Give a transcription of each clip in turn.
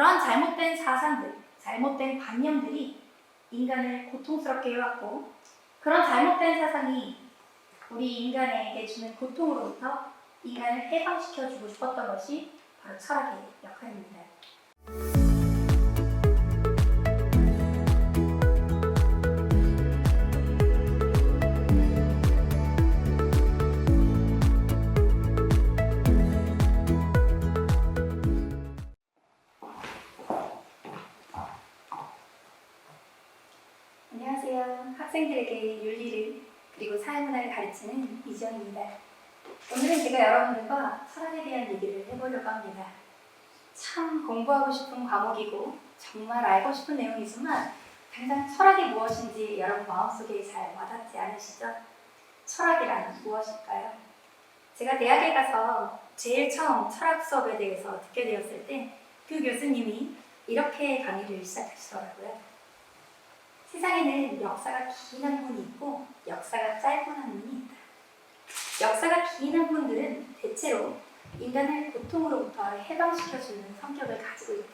그런 잘못된 사상들, 잘못된 관념들이 인간을 고통스럽게 해왔고 그런 잘못된 사상이 우리 인간에게 주는 고통으로부터 인간을 해방시켜 주고 싶었던 것이 바로 철학의 역할입니다. 학생들에게 윤리를 그리고 사회문화를 가르치는 이지영입니다. 오늘은 제가 여러분들과 철학에 대한 얘기를 해보려고 합니다. 참 공부하고 싶은 과목이고 정말 알고 싶은 내용이지만 당장 철학이 무엇인지 여러분 마음속에 잘 와닿지 않으시죠? 철학이란 무엇일까요? 제가 대학에 가서 제일 처음 철학 수업에 대해서 듣게 되었을 때 그 교수님이 이렇게 강의를 시작하시더라고요. 세상에는 역사가 긴 학문이 있고 역사가 짧은 학문이 있다. 역사가 긴 학문들은 대체로 인간을 고통으로부터 해방시켜주는 성격을 가지고 있다.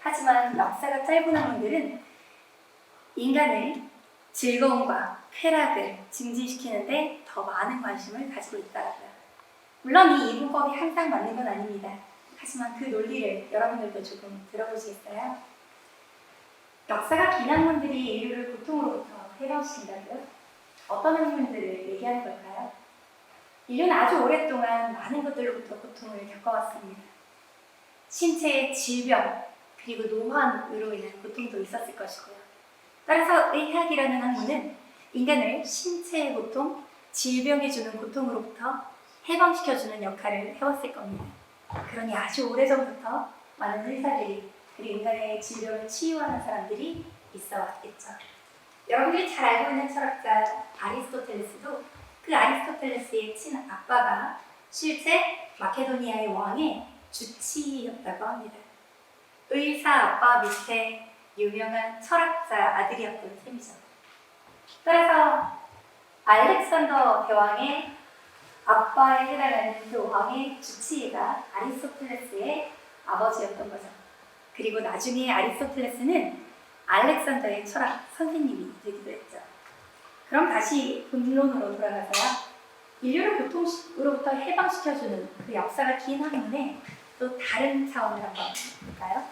하지만 역사가 짧은 학문들은 인간을 즐거움과 쾌락을 증진시키는데 더 많은 관심을 가지고 있다고요. 물론 이 이분법이 항상 맞는 건 아닙니다. 하지만 그 논리를 여러분들도 조금 들어보시겠어요? 역사가 긴 학문들이 인류를 고통으로부터 해방시킨다고요? 어떤 학문들을 얘기하는 걸까요? 인류는 아주 오랫동안 많은 것들로부터 고통을 겪어왔습니다. 신체의 질병, 그리고 노환으로 인한 고통도 있었을 것이고요. 따라서 의학이라는 학문은 인간을 신체의 고통, 질병이 주는 고통으로부터 해방시켜주는 역할을 해왔을 겁니다. 그러니 아주 오래전부터 많은 의사들이 그리고 인간의 질병을 치유하는 사람들이 있어 왔겠죠. 여러분들이 잘 알고 있는 철학자 아리스토텔레스도 그 아리스토텔레스의 친아빠가 실제 마케도니아의 왕의 주치의였다고 합니다. 의사 아빠 밑에 유명한 철학자 아들이었던 셈이죠. 따라서 알렉산더 대왕의 아빠에 해당하는 그 왕의 주치의가 아리스토텔레스의 아버지였던 거죠. 그리고 나중에 아리스토텔레스는 알렉산더의 철학 선생님이 되기도 했죠. 그럼 다시 본론으로 돌아가서요. 인류를 고통으로부터 해방시켜주는 그 역사가 긴 학문에 또 다른 차원을 한번 볼까요?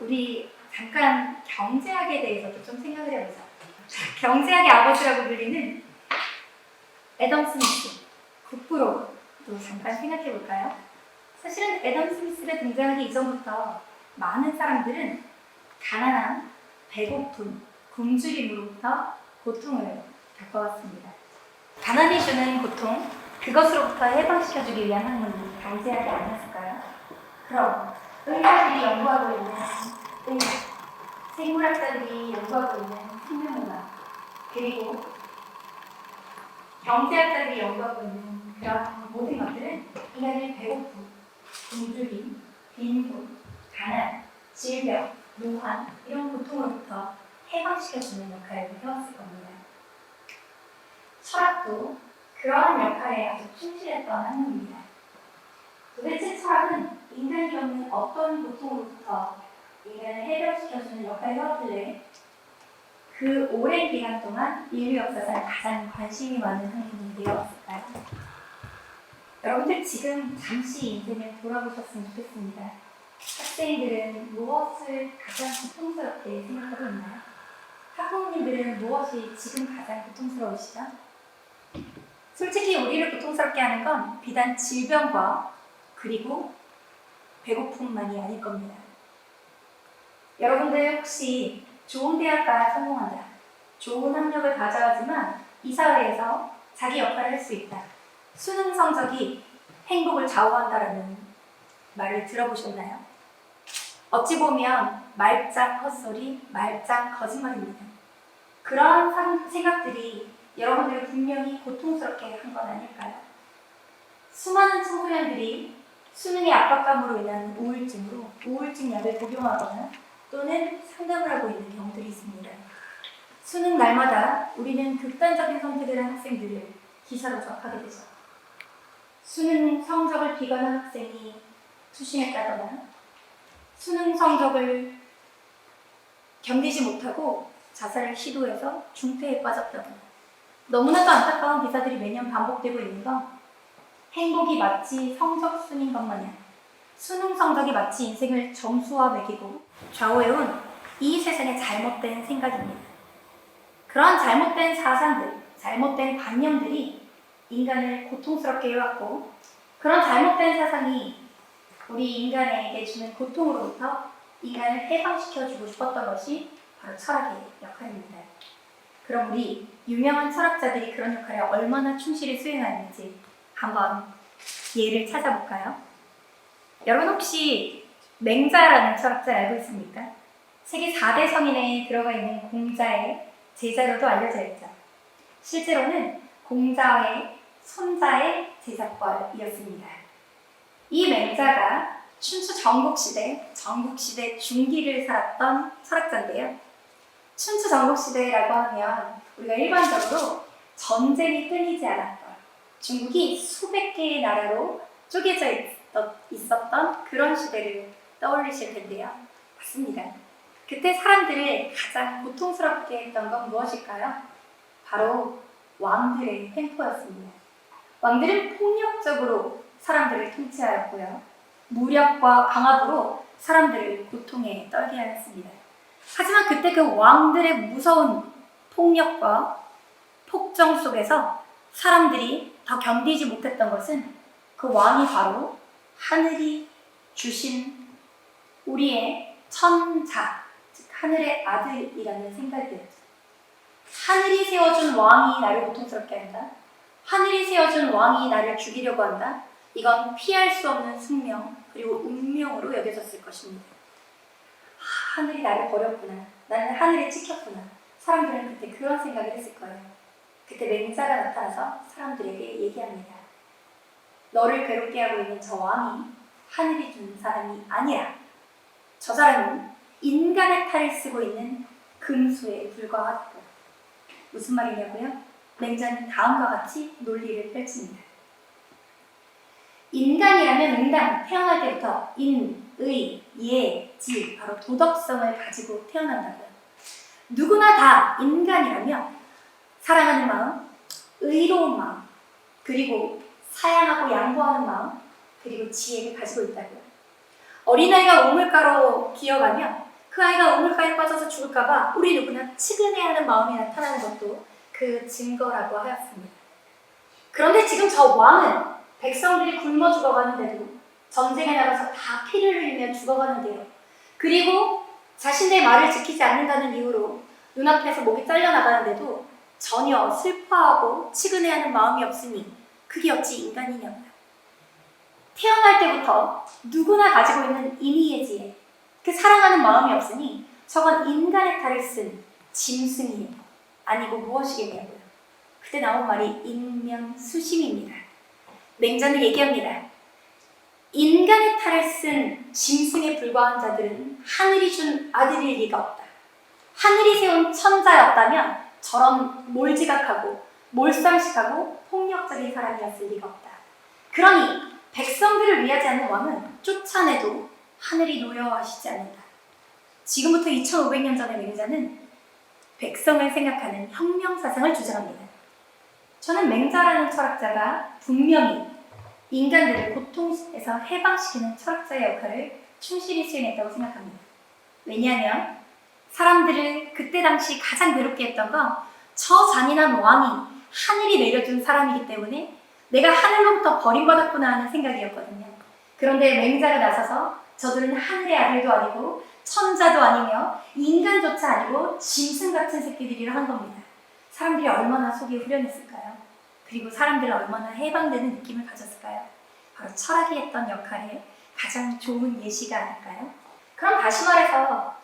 우리 잠깐 경제학에 대해서도 좀 생각을 해보자. 경제학의 아버지라고 불리는 애덤 스미스, 국부로도 잠깐 생각해 볼까요? 사실은 애덤 스미스가 등장하기 이전부터 많은 사람들은 가난함, 배고픔, 굶주림으로부터 고통을 겪어왔습니다. 가난이 주는 고통, 그것으로부터 해방시켜주기 위한 학문이 경제학이 아니었을까요? 그럼 의사들이 연구하고 있는 의학, 생물학자들이 연구하고 있는 생명문화, 그리고 경제학자들이 연구하고 있는 그런 모든 것들은 인간의 배고픔, 굶주림, 빈곤, 가난, 질병, 노환 이런 고통으로부터 해방시켜주는 역할을 해왔을 겁니다. 철학도 그러한 역할에 아주 충실했던 학문입니다. 도대체 철학은 인간이 겪는 어떤 고통으로부터 인간을 해결시켜주는 역할을 해왔길래 그 오랜 기간 동안 인류 역사상 가장 관심이 많은 학문이 되어왔을까요? 여러분들 지금 잠시 인생을 돌아보셨으면 좋겠습니다. 학생들은 무엇을 가장 고통스럽게 생각하고 있나요? 학부모님들은 무엇이 지금 가장 고통스러우시죠? 솔직히 우리를 고통스럽게 하는 건 비단 질병과 그리고 배고픔만이 아닐 겁니다. 여러분들 혹시 좋은 대학가 성공한다, 좋은 학력을 가져가지만 이 사회에서 자기 역할을 할 수 있다, 수능 성적이 행복을 좌우한다라는 말을 들어보셨나요? 어찌 보면 말짱 헛소리, 말짱 거짓말입니다. 그러한 상- 생각들이 여러분들을 분명히 고통스럽게 한 건 아닐까요? 수많은 청소년들이 수능의 압박감으로 인한 우울증으로 우울증 약을 복용하거나 또는 상담을 하고 있는 경우들이 있습니다. 수능 날마다 우리는 극단적인 선택을 한 학생들을 기사로 접하게 되죠. 수능 성적을 비관한 학생이 투신했다거나 수능 성적을 견디지 못하고 자살을 시도해서 중태에 빠졌다고. 너무나도 안타까운 기사들이 매년 반복되고 있는 건 행복이 마치 성적 순인 것 마냥 수능 성적이 마치 인생을 점수화 매기고 좌우해온 이 세상의 잘못된 생각입니다. 그런 잘못된 사상들, 잘못된 관념들이 인간을 고통스럽게 해왔고 그런 잘못된 사상이 우리 인간에게 주는 고통으로부터 인간을 해방시켜 주고 싶었던 것이 바로 철학의 역할입니다. 그럼 우리 유명한 철학자들이 그런 역할을 얼마나 충실히 수행하는지 한번 예를 찾아볼까요? 여러분 혹시 맹자라는 철학자 알고 있습니까? 세계 4대 성인에 들어가 있는 공자의 제자로도 알려져 있죠. 실제로는 공자의 손자의 제자뻘이었습니다. 이 맹자가 춘추 전국시대, 전국시대 중기를 살았던 철학자인데요. 춘추 전국시대라고 하면 우리가 일반적으로 전쟁이 끊이지 않았던 중국이 수백 개의 나라로 쪼개져 있었, 있었던 그런 시대를 떠올리실 텐데요. 맞습니다. 그때 사람들을 가장 고통스럽게 했던 건 무엇일까요? 바로 왕들의 횡포였습니다. 왕들은 폭력적으로 사람들을 통치하였고요. 무력과 강압으로 사람들을 고통에 떨게 하였습니다. 하지만 그때 그 왕들의 무서운 폭력과 폭정 속에서 사람들이 더 견디지 못했던 것은 그 왕이 바로 하늘이 주신 우리의 천자, 즉 하늘의 아들이라는 생각이었죠. 하늘이 세워준 왕이 나를 고통스럽게 한다. 하늘이 세워준 왕이 나를 죽이려고 한다. 이건 피할 수 없는 숙명 그리고 운명으로 여겨졌을 것입니다. 하, 하늘이 나를 버렸구나. 나는 하늘에 찍혔구나. 사람들은 그때 그런 생각을 했을 거예요. 그때 맹자가 나타나서 사람들에게 얘기합니다. 너를 괴롭게 하고 있는 저 왕이 하늘이 준 사람이 아니라 저 사람은 인간의 탈을 쓰고 있는 금수에 불과하다. 무슨 말이냐고요? 맹자는 다음과 같이 논리를 펼칩니다. 인간이라면 응당 태어날 때부터 인, 의, 예, 지 바로 도덕성을 가지고 태어난다고요. 누구나 다 인간이라면 사랑하는 마음, 의로운 마음, 그리고 사양하고 양보하는 마음, 그리고 지혜를 가지고 있다고요. 어린아이가 우물가로 기어가면 그 아이가 우물가에 빠져서 죽을까봐 우리 누구나 치근해하는 마음이 나타나는 것도 그 증거라고 하였습니다. 그런데 지금 저 왕은 백성들이 굶어 죽어가는데도 전쟁에 나가서 다 피를 흘리며 죽어가는데요. 그리고 자신의 말을 지키지 않는다는 이유로 눈앞에서 목이 잘려나가는데도 전혀 슬퍼하고 치근해하는 마음이 없으니 그게 어찌 인간이냐고요. 태어날 때부터 누구나 가지고 있는 지혜, 그 사랑하는 마음이 없으니 저건 인간의 탈을 쓴 짐승이에요. 아니고 무엇이겠냐고요. 그때 나온 말이 인명수심입니다. 맹자는 얘기합니다. 인간의 탈을 쓴 짐승에 불과한 자들은 하늘이 준 아들일 리가 없다. 하늘이 세운 천자였다면 저런 몰지각하고 몰상식하고 폭력적인 사람이었을 리가 없다. 그러니 백성들을 위하지 않는 왕은 쫓아내도 하늘이 노여워하시지 않는다. 지금부터 2500년 전의 맹자는 백성을 생각하는 혁명 사상을 주장합니다. 저는 맹자라는 철학자가 분명히 인간들을 고통에서 해방시키는 철학자의 역할을 충실히 수행했다고 생각합니다. 왜냐하면 사람들을 그때 당시 가장 괴롭게 했던 건 저 잔인한 왕이 하늘이 내려준 사람이기 때문에 내가 하늘로부터 버림받았구나 하는 생각이었거든요. 그런데 맹자가 나서서 저들은 하늘의 아들도 아니고 천자도 아니며 인간조차 아니고 짐승 같은 새끼들이라 한 겁니다. 사람들이 얼마나 속이 후련했을까요? 그리고 사람들은 얼마나 해방되는 느낌을 가졌을까요? 바로 철학이 했던 역할의 가장 좋은 예시가 아닐까요? 그럼 다시 말해서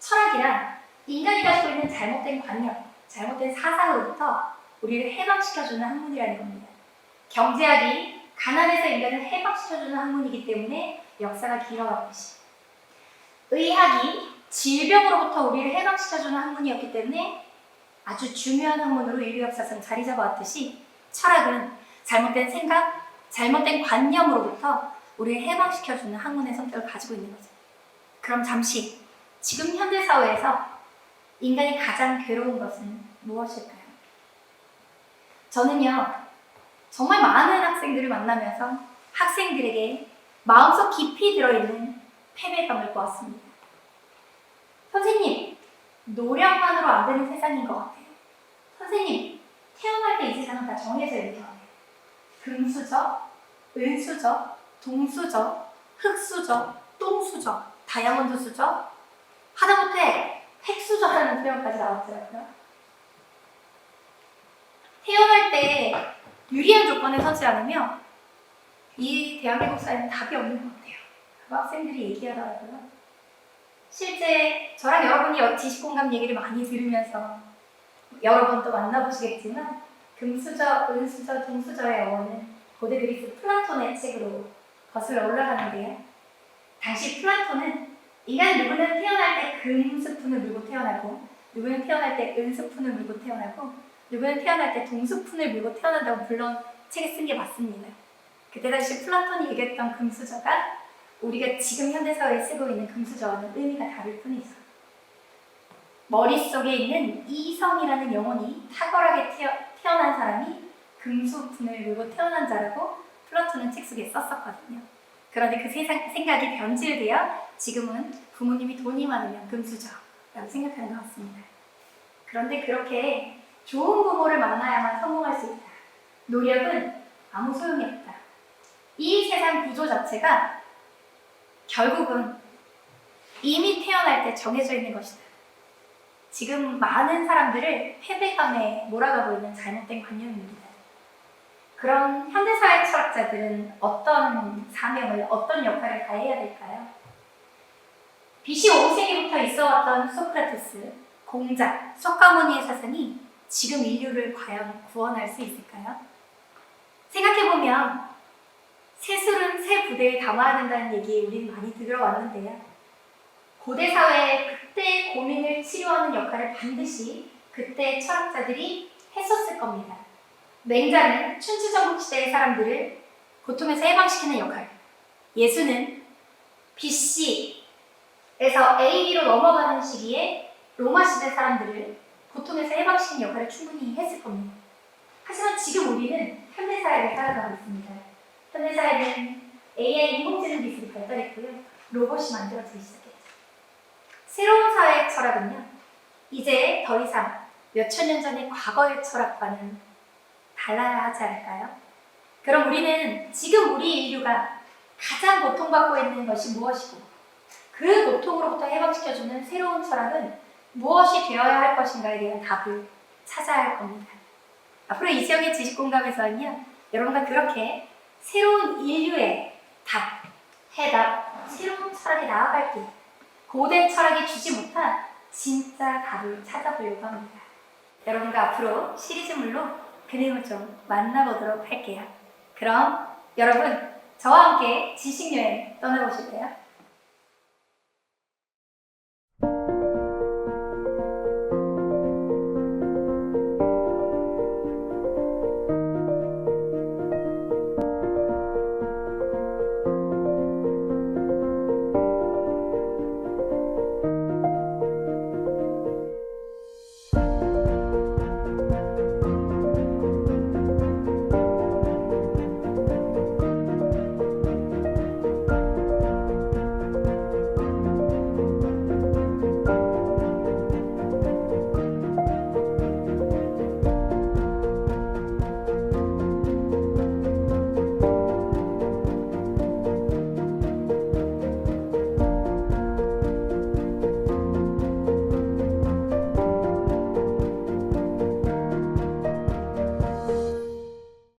철학이란 인간이 가지고 있는 잘못된 관념, 잘못된 사상으로부터 우리를 해방시켜주는 학문이라는 겁니다. 경제학이 가난에서 인간을 해방시켜주는 학문이기 때문에 역사가 길어왔듯이 의학이 질병으로부터 우리를 해방시켜주는 학문이었기 때문에 아주 중요한 학문으로 인류 역사상 자리 잡아왔듯이 철학은 잘못된 생각, 잘못된 관념으로부터 우리를 해방시켜주는 학문의 성격을 가지고 있는 거죠. 그럼 잠시 지금 현대 사회에서 인간이 가장 괴로운 것은 무엇일까요? 저는요, 정말 많은 학생들을 만나면서 학생들에게 마음속 깊이 들어있는 패배감을 보았습니다. 선생님, 노력만으로 안 되는 세상인 것 같아요. 선생님, 이 세상은 다 정해져 있는 것 같아요. 금수저, 은수저, 동수저, 흙수저, 똥수저, 다이아몬드 수저, 하다못해 핵수저라는 표현까지 나왔더라고요. 태어날 때 유리한 조건에 서지 않으면 이 대한민국 사회는 답이 없는 것 같아요. 그 학생들이 얘기하더라고요. 실제 저랑 여러분이 지식공감 얘기를 많이 들으면서 여러 번 또 만나보시겠지만 금수저, 은수저, 동수저의 어원은 고대 그리스 플라톤의 책으로 거슬러 올라가는데요. 당시 플라톤은 인간 누구는 태어날 때 금스푼을 물고 태어나고 누구는 태어날 때 은스푼을 물고 태어나고 누구는 태어날 때 동스푼을 물고 태어난다고 물론 책에 쓴 게 맞습니다. 그때 당시 플라톤이 얘기했던 금수저가 우리가 지금 현대사회에 쓰고 있는 금수저와는 의미가 다를 뿐이죠. 머릿속에 있는 이성이라는 영혼이 탁월하게 태어, 태어난 사람이 금수푼을 물고 태어난 자라고 플라톤은 책 속에 썼었거든요. 그런데 그 세상, 생각이 변질되어 지금은 부모님이 돈이 많으면 금수저 라고 생각하는 것 같습니다. 그런데 그렇게 좋은 부모를 만나야만 성공할 수 있다. 노력은 아무 소용이 없다. 이 세상 구조 자체가 결국은 이미 태어날 때 정해져 있는 것이다. 지금 많은 사람들을 패배감에 몰아가고 있는 잘못된 관념입니다. 그럼 현대사회 철학자들은 어떤 사명을, 어떤 역할을 다해야 될까요? BC 5세기부터 있어 왔던 소크라테스, 공작, 석가모니의 사상이 지금 인류를 과연 구원할 수 있을까요? 생각해보면 새술은 새 부대에 담아야 된다는 얘기 우리는 많이 들어왔는데요. 고대 사회의 그때의 고민을 치료하는 역할을 반드시 그때 철학자들이 했었을 겁니다. 맹자는 춘추전국 시대의 사람들을 고통에서 해방시키는 역할, 예수는 BC에서 AD로 넘어가는 시기에 로마 시대 사람들을 고통에서 해방시키는 역할을 충분히 했을 겁니다. 하지만 지금 우리는 현대사회를 살아가고 있습니다. 현대사회는 AI 인공지능 기술이 발달했고요. 로봇이 만들어지기 시작했죠. 새로운 사회의 철학은요. 이제 더 이상 몇 천 년 전의 과거의 철학과는 달라야 하지 않을까요? 그럼 우리는 지금 우리 인류가 가장 고통받고 있는 것이 무엇이고 그 고통으로부터 해방시켜주는 새로운 철학은 무엇이 되어야 할 것인가에 대한 답을 찾아야 할 겁니다. 앞으로 이 지역의 지식공감에서는요, 여러분과 그렇게 새로운 인류의 답, 해답, 새로운 철학이 나아갈 길, 고대 철학이 주지 못한 진짜 답을 찾아보려고 합니다. 여러분과 앞으로 시리즈물로 그 내용을 좀 만나보도록 할게요. 그럼 여러분, 저와 함께 지식여행 떠나보실래요?